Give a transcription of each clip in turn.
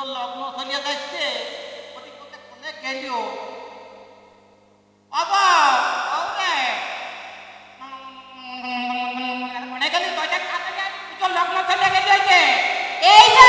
পুজোর লগ্ন চলিয়া যাচ্ছে ওদিক কোনে গেলিও? গেলি পুজোর লগ্ন চলিয়া গেলি এই যে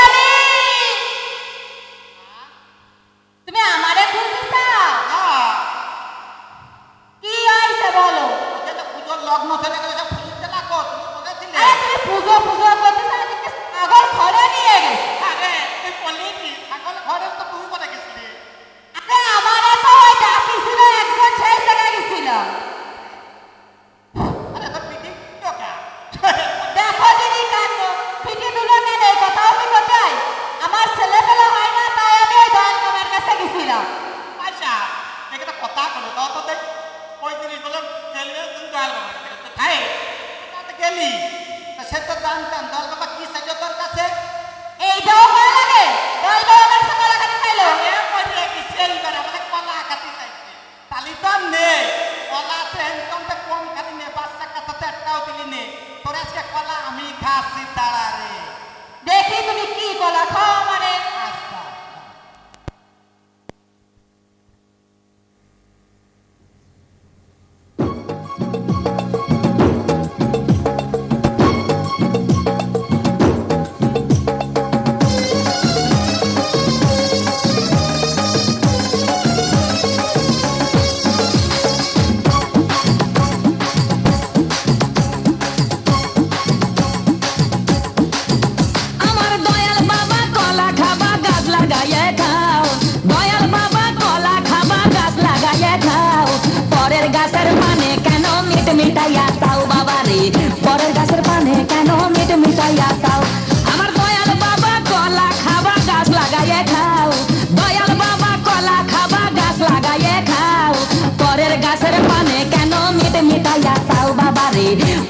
আমার ছেলে হয় না তাই আমি ওই দয়াল কামের কাছে গেছিলাম। আচ্ছা দেখে তো কথা কলো তো তো দেখ পঁয়ত্রিশ বলে চললে তুমি দয়াল বাবা তো খাই তো গেলি? তা সে তো জানতাম দয়াল বাবা কি সাজো তোর কাছে? এইটাও ভালো লাগে দয়াল বাবা আমার সাথে লাগাতে চাইলো কি সেই করে আমাদের কলা খাতি চাইছে তালি তো নে কলা ট্রেন কমতে কম খালি নে বাচ্চা কাছাতে একটাও দিলি নে। তোর আজকে কলা আমি খাচ্ছি তারা দেখি তুমি কি কলা খাও।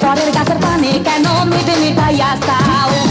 পরের গাছের পানে কেন মিট মিটাইয়া তাও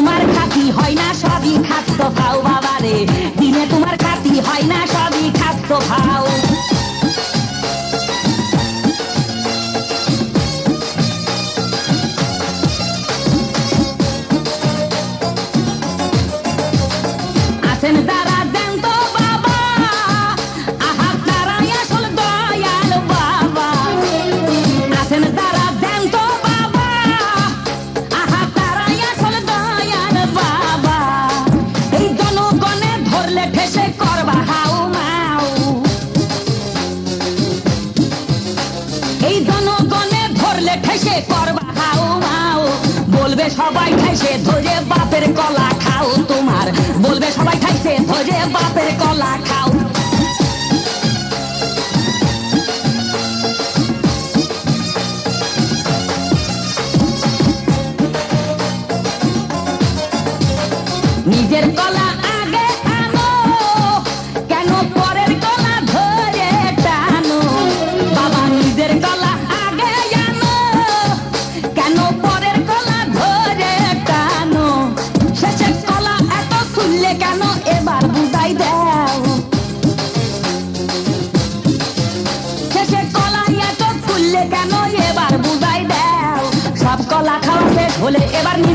তোমার খাতি হয় না সবই খাদ্য খাও বাবারে। দিনে তোমার খাতি হয় না সবই খাদ্য খাও। ঠেসে করবা হাউ মাউ বলবে সবাই ঠেসে ধরে বাপের কলা খাও তোমার। বলবে সবাই ঠেসে ধরে বাপের কলা খাও। নিজের কলা llevarnos